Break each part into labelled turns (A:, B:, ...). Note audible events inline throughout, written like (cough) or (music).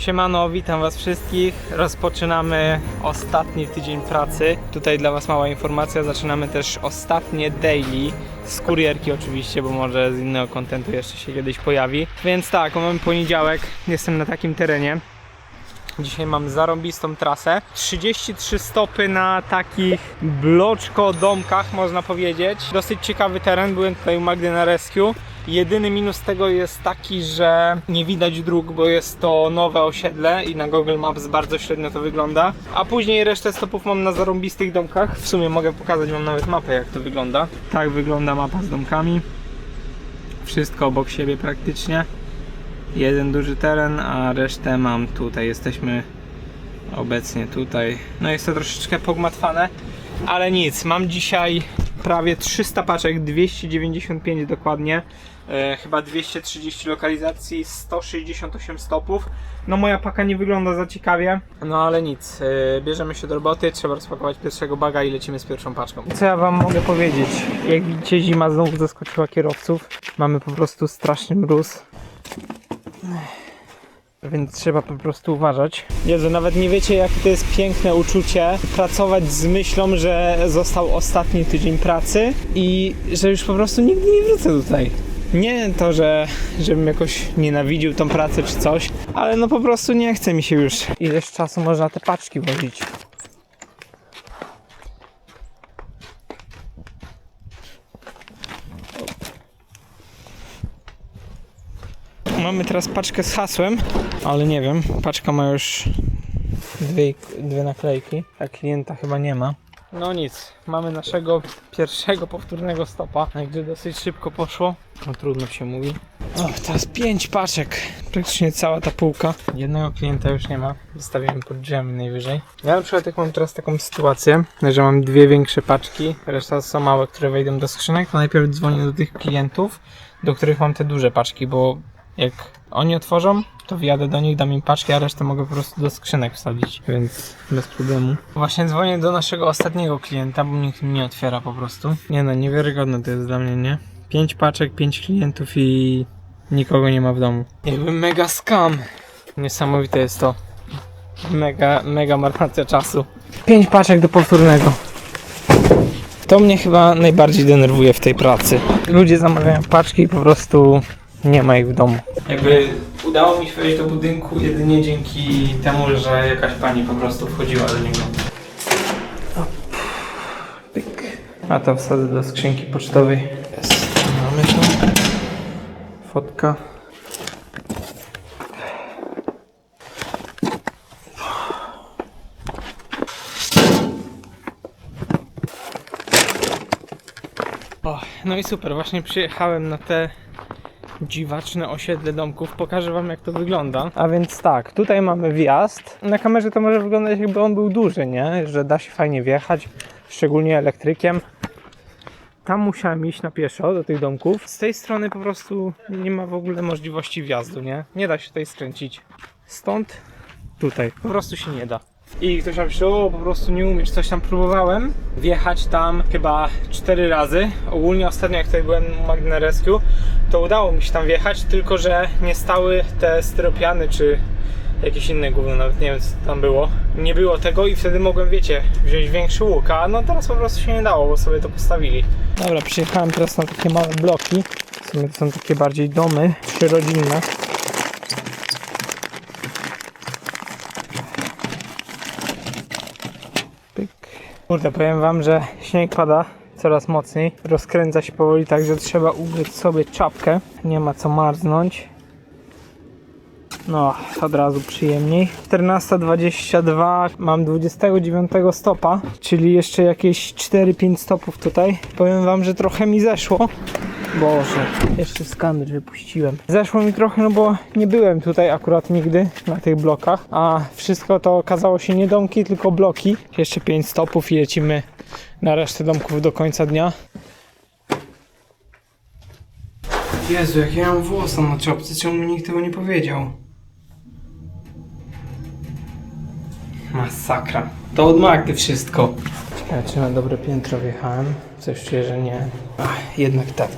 A: Siemano, witam was wszystkich. Rozpoczynamy ostatni tydzień pracy. Tutaj dla was mała informacja, zaczynamy też ostatnie daily z kurierki oczywiście, bo może z innego kontentu jeszcze się kiedyś pojawi. Więc tak, mamy poniedziałek, jestem na takim terenie. Dzisiaj mam zarąbistą trasę. 33 stopy na takich bloczko-domkach, można powiedzieć. Dosyć ciekawy teren, byłem tutaj u Magdy na rescue. Jedyny minus tego jest taki, że nie widać dróg, bo jest to nowe osiedle i na Google Maps bardzo średnio to wygląda. A później resztę stopów mam na zarąbistych domkach. W sumie mogę pokazać wam nawet mapę jak to wygląda. Tak wygląda mapa z domkami. Wszystko obok siebie praktycznie jeden duży teren, a resztę mam tutaj. Jesteśmy obecnie tutaj. No jest to troszeczkę pogmatwane, ale nic. Mam dzisiaj prawie 300 paczek, 295 dokładnie. E, chyba 230 lokalizacji, 168 stopów. No moja paka nie wygląda za ciekawie, no ale nic. E, bierzemy się do roboty, trzeba rozpakować pierwszego baga i lecimy z pierwszą paczką. Co ja wam mogę powiedzieć? Jak widzicie zima znowu zaskoczyła kierowców. Mamy po prostu straszny mróz. Więc trzeba po prostu uważać. Jezu, nawet nie wiecie, jakie to jest piękne uczucie pracować z myślą, że został ostatni tydzień pracy i że już po prostu nigdy nie wrócę tutaj. Nie to, że żebym jakoś nienawidził tą pracę czy coś, ale no po prostu nie chce mi się już. Ileż czasu można te paczki wozić? Mamy teraz paczkę z hasłem, ale nie wiem, paczka ma już dwie, dwie naklejki, a klienta chyba nie ma. No nic, mamy naszego pierwszego powtórnego stopa, gdzie dosyć szybko poszło. No trudno się mówi. O, teraz pięć paczek, praktycznie cała ta półka. Jednego klienta już nie ma, zostawiłem pod drzwiami najwyżej. Ja na przykład jak mam teraz taką sytuację, że mam dwie większe paczki, reszta są małe, które wejdą do skrzynek, to najpierw dzwonię do tych klientów, do których mam te duże paczki, bo jak oni otworzą, to wjadę do nich, dam im paczki, a resztę mogę po prostu do skrzynek wsadzić, więc bez problemu. Właśnie dzwonię do naszego ostatniego klienta, bo nikt mi nie otwiera po prostu. Nie no, niewiarygodne to jest dla mnie, nie? Pięć paczek, pięć klientów i nikogo nie ma w domu. Jakby mega scam. Niesamowite jest to. Mega, mega marnacja czasu. Pięć paczek do powtórnego. To mnie chyba najbardziej denerwuje w tej pracy. Ludzie zamawiają paczki i po prostu nie ma ich w domu. Jakby udało mi się wejść do budynku jedynie dzięki temu, że jakaś pani po prostu wchodziła do niego. Pyk. A to wsadzę do skrzynki pocztowej. Jest. Mamy to. Fotka. O, no i super, właśnie przyjechałem na te dziwaczne osiedle domków. Pokażę wam jak to wygląda. A więc tak, tutaj mamy wjazd. Na kamerze to może wyglądać jakby on był duży, nie? Że da się fajnie wjechać, szczególnie elektrykiem. Tam musiałem iść na pieszo do tych domków. Z tej strony po prostu nie ma w ogóle możliwości wjazdu, nie? Nie da się tutaj skręcić. Stąd tutaj. Po prostu się nie da. I ktoś napisał, o po prostu nie umiesz, coś tam próbowałem wjechać tam chyba cztery razy. Ogólnie ostatnio jak tutaj byłem na Rescue, to udało mi się tam wjechać, tylko że nie stały te styropiany czy jakieś inne gówno, nawet nie wiem co tam było. Nie było tego i wtedy mogłem, wiecie, wziąć większy łuk, a no teraz po prostu się nie dało, bo sobie to postawili. Dobra, przyjechałem teraz na takie małe bloki. W sumie to są takie bardziej domy trzyrodzinne. Pyk. Kurde, powiem wam, że śnieg pada coraz mocniej. Rozkręca się powoli, także trzeba ubrać sobie czapkę. Nie ma co marznąć. No, od razu przyjemniej. 14.22, mam 29 stopa, czyli jeszcze jakieś 4-5 stopów tutaj. Powiem wam, że trochę mi zeszło. Boże, jeszcze skaner wypuściłem. Zeszło mi trochę, no bo nie byłem tutaj akurat nigdy na tych blokach, a wszystko to okazało się nie domki, tylko bloki. Jeszcze 5 stopów i lecimy na resztę domków do końca dnia. Jezu, jak ja mam włosa na czopce, czemu mi nikt tego nie powiedział? Masakra. To od Magdy wszystko. Ciekawe, czy na dobre piętro wjechałem. Coś czuję, że nie. Ach, jednak tak.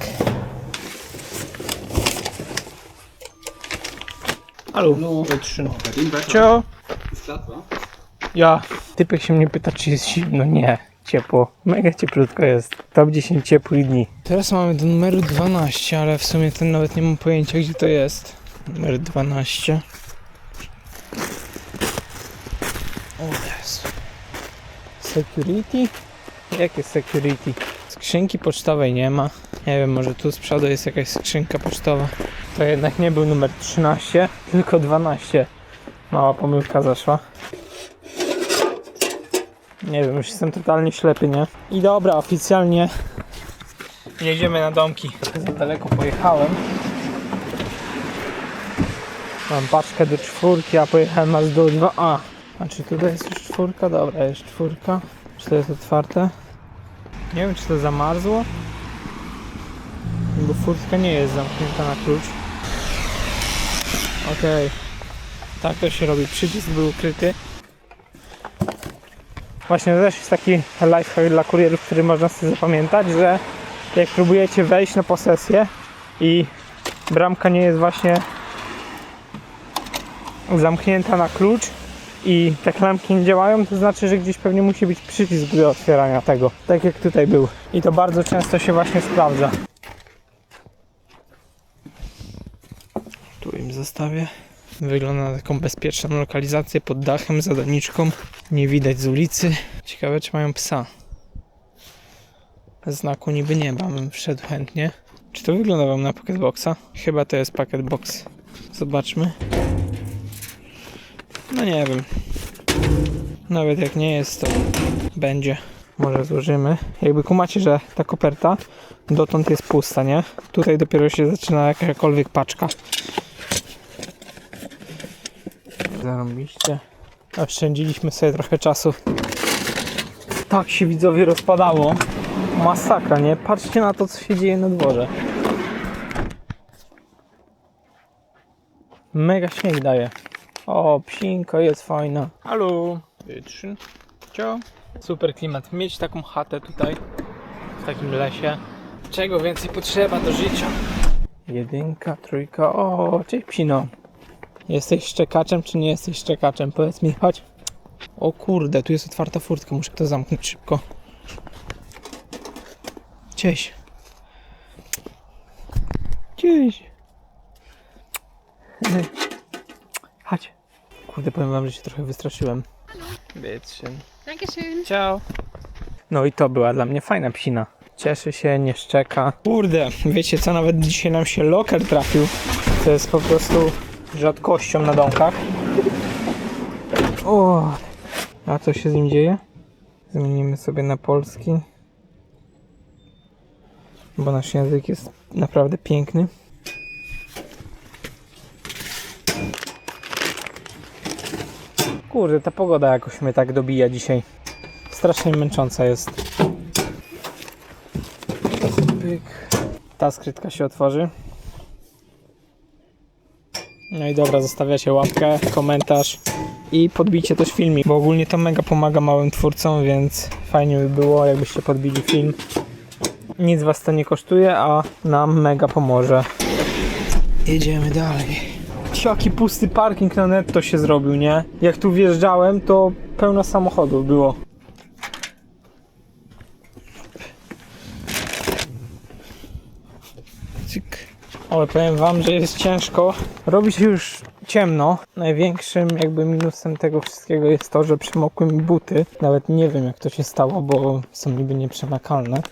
A: Hallo,
B: dem Wetter
A: Cio. Ja. Typek się mnie pyta, czy jest zimno. Nie. Ciepło. Mega cieplutko jest. Top 10 ciepłych dni. Teraz mamy do numeru 12, ale w sumie ten nawet nie mam pojęcia, gdzie to jest. Numer 12. O Jezu. Security? Jakie security? Skrzynki pocztowej nie ma. Nie wiem, może tu z przodu jest jakaś skrzynka pocztowa. To jednak nie był numer 13, tylko 12. Mała pomyłka zaszła. Nie wiem, już jestem totalnie ślepy, nie? I dobra, oficjalnie jedziemy na domki. Za daleko pojechałem. Mam paczkę do czwórki, a pojechałem aż do 2A. A czy tutaj jest już czwórka? Dobra, jest czwórka. Czy to jest otwarte? Nie wiem, czy to zamarzło. Bo furtka nie jest zamknięta na klucz. Okej. Tak to się robi. Przycisk był ukryty. Właśnie to też jest taki lifehack dla kurierów, który można sobie zapamiętać, że jak próbujecie wejść na posesję i bramka nie jest właśnie zamknięta na klucz i te klamki nie działają, to znaczy, że gdzieś pewnie musi być przycisk do otwierania tego, tak jak tutaj był. I to bardzo często się właśnie sprawdza. Tu im zostawię. Wygląda na taką bezpieczną lokalizację pod dachem, za doniczką. Nie widać z ulicy. Ciekawe, czy mają psa. Znaku niby nie ma, bym wszedł chętnie. Czy to wygląda wam na Pocketboxa? Chyba to jest Pocketbox. Zobaczmy. No nie wiem. Nawet jak nie jest, to będzie. Może złożymy. Jakby kumacie, że ta koperta dotąd jest pusta, nie? Tutaj dopiero się zaczyna jakakolwiek paczka. Zarobiście. Oszczędziliśmy sobie trochę czasu. Tak się widzowie rozpadało. Masakra, nie? Patrzcie na to, co się dzieje na dworze. Mega śnieg daje. O, psinka jest fajna. Halo. Wytrzyn. Cio. Super klimat. Mieć taką chatę tutaj, w takim lesie. Czego więcej potrzeba do życia? Jedynka, trójka. O, cześć psino. Jesteś szczekaczem, czy nie jesteś szczekaczem? Powiedz mi, chodź. O kurde, tu jest otwarta furtka, muszę to zamknąć szybko. Cześć. Cześć. Chodź. Kurde, powiem wam, że się trochę wystraszyłem.
C: Dankeschön.
A: Ciao. No i to była dla mnie fajna psina. Cieszy się, nie szczeka. Kurde, wiecie co, nawet dzisiaj nam się loker trafił. To jest po prostu rzadkością na domkach. O, a co się z nim dzieje? Zmienimy sobie na polski. Bo nasz język jest naprawdę piękny. Kurde, ta pogoda jakoś mnie tak dobija dzisiaj. Strasznie męcząca jest. Ta skrytka się otworzy. No i dobra, zostawiacie łapkę, komentarz i podbicie też filmik, bo ogólnie to mega pomaga małym twórcom, więc fajnie by było, jakbyście podbili film. Nic was to nie kosztuje, a nam mega pomoże. Jedziemy dalej. Jaki pusty parking na netto się zrobił, nie? Jak tu wjeżdżałem, to pełno samochodów było. Cyk. Ale powiem wam, że jest ciężko. Robi się już ciemno. Największym jakby minusem tego wszystkiego jest to, że przemokły mi buty. Nawet nie wiem jak to się stało, bo są niby nieprzemakalne.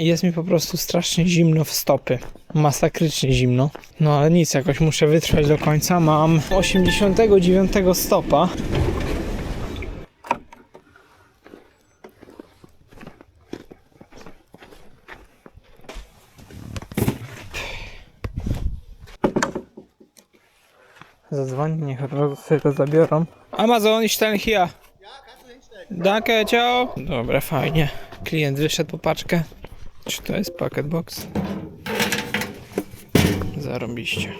A: Jest mi po prostu strasznie zimno w stopy. Masakrycznie zimno. No ale nic, jakoś muszę wytrwać do końca. Mam 89 stopa. Zadzwoni, niech od razu sobie to zabiorą. Amazon, ich stellen hier. Danke, ciao. Dobra, fajnie. Klient wyszedł po paczkę. Czy to jest packet box? Zarobiście.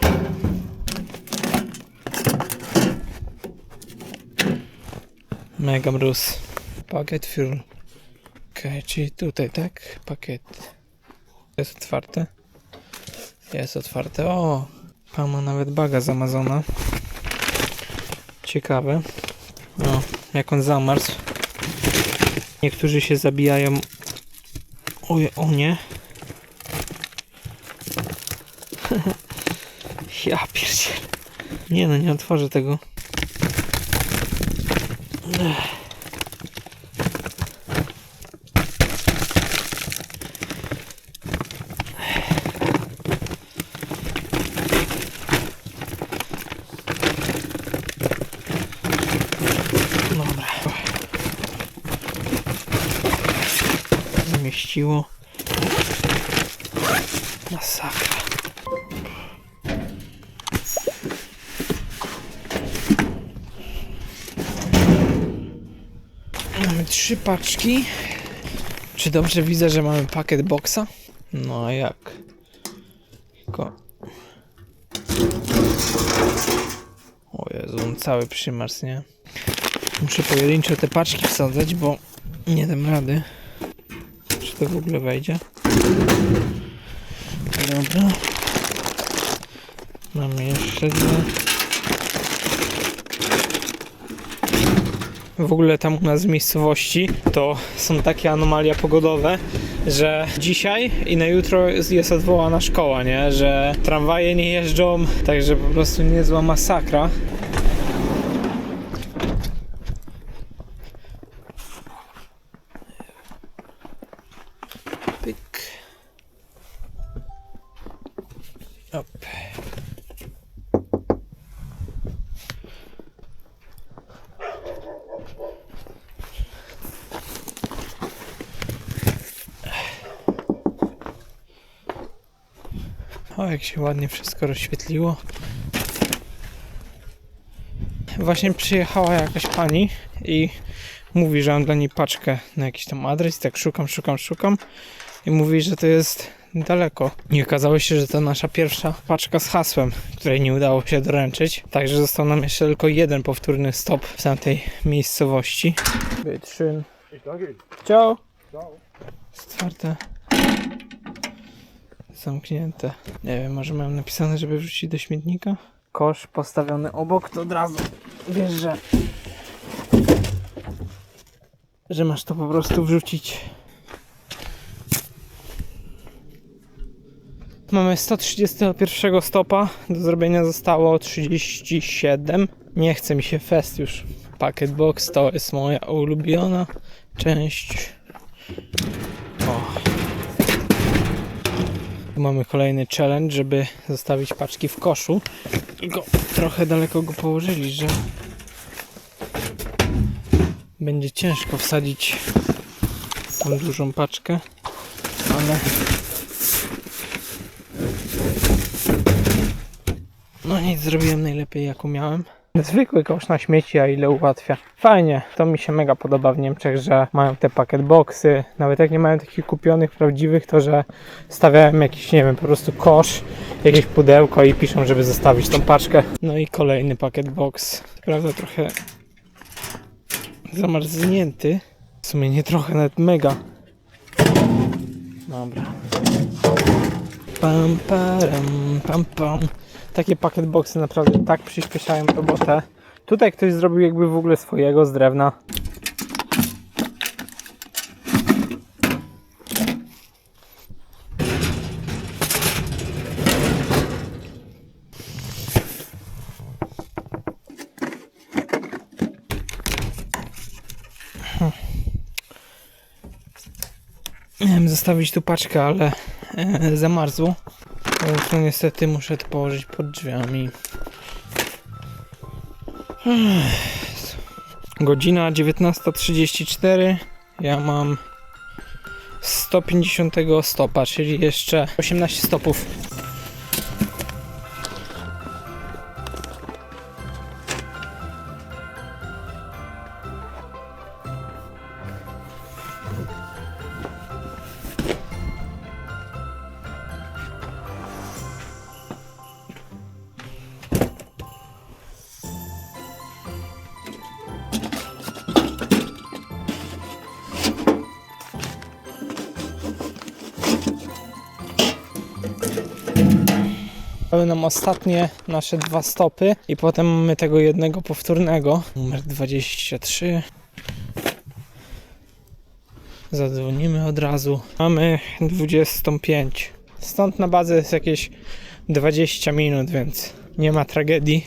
A: Mega mróz. Pakiet für... Okej, czyli tutaj, tak? Pakiet. Jest otwarte? Jest otwarte. O! Pan ma nawet baga z Amazona. Ciekawe. No, jak on zamarzł. Niektórzy się zabijają. Oje, o nie. (laughs) ja pierdzielę. Nie no, nie otworzę tego. Ech. Dobra. Zamieściło. Masakra. Mamy trzy paczki. Czy dobrze widzę, że mamy pakiet boxa? No a jak? Tylko... O Jezu, on cały przymarzł, nie? Muszę pojedynczo te paczki wsadzać, bo nie dam rady. To w ogóle wejdzie? Dobra. Mamy jeszcze dwa. W ogóle tam u nas w miejscowości to są takie anomalia pogodowe, że dzisiaj i na jutro jest odwołana szkoła, nie? Że tramwaje nie jeżdżą, także po prostu niezła masakra. Jak się ładnie wszystko rozświetliło. Właśnie przyjechała jakaś pani i mówi, że mam dla niej paczkę na jakiś tam adres. Tak szukam, szukam, szukam i mówi, że to jest daleko. I okazało się, że to nasza pierwsza paczka z hasłem, której nie udało się doręczyć. Także został nam jeszcze tylko jeden powtórny stop w tamtej miejscowości. Ciao.
B: Ciao.
A: Otwarte. Zamknięte. Nie wiem, może mam napisane, żeby wrzucić do śmietnika? Kosz postawiony obok, to od razu wiesz, że że masz to po prostu wrzucić. Mamy 131 stopa, do zrobienia zostało 37. Nie chce mi się fest już. Packet box to jest moja ulubiona część. Tu mamy kolejny challenge, żeby zostawić paczki w koszu. Tylko trochę daleko go położyli, że będzie ciężko wsadzić tą dużą paczkę, ale no nic, zrobiłem najlepiej jak umiałem. Zwykły kosz na śmieci, a ile ułatwia. Fajnie, to mi się mega podoba w Niemczech, że mają te pakiet boxy. Nawet jak nie mają takich kupionych, prawdziwych, to że stawiają jakiś, nie wiem, po prostu kosz, jakieś pudełko i piszą, żeby zostawić tą paczkę. No i kolejny pakiet box. Prawda, trochę zamarznięty. W sumie nie trochę, nawet mega. Dobra. Pam, param, pam, pam. Takie pakiet boxy naprawdę tak przyspieszają robotę. Tutaj ktoś zrobił jakby w ogóle swojego z drewna. Miałem zostawić tu paczkę, ale e, zamarzło. No niestety muszę to położyć pod drzwiami. Godzina 19.34. Ja mam 150 stopa, czyli jeszcze 18 stopów. Zostały nam ostatnie nasze dwa stopy i potem mamy tego jednego powtórnego. Numer 23. Zadzwonimy od razu. Mamy 25. Stąd na bazę jest jakieś 20 minut, więc nie ma tragedii.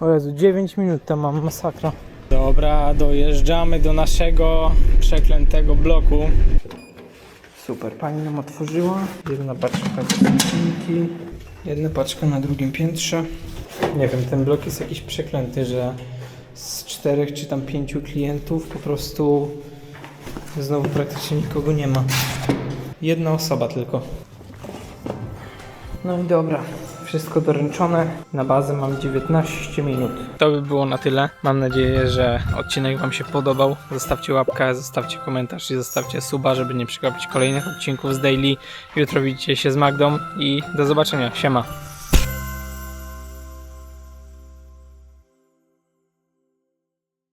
A: O Jezu, 9 minut tam mam, masakra. Dobra, dojeżdżamy do naszego przeklętego bloku. Super, pani nam otworzyła. Jedna paczka kosmetyki, jedna paczka na drugim piętrze. Nie wiem, ten blok jest jakiś przeklęty, że z czterech czy tam pięciu klientów po prostu znowu praktycznie nikogo nie ma. Jedna osoba tylko. No i dobra, wszystko doręczone. Na bazę mam 19 minut. To by było na tyle. Mam nadzieję, że odcinek Wam się podobał. Zostawcie łapkę, zostawcie komentarz i zostawcie suba, żeby nie przegapić kolejnych odcinków z Daily. Jutro widzicie się z Magdą i do zobaczenia. Siema.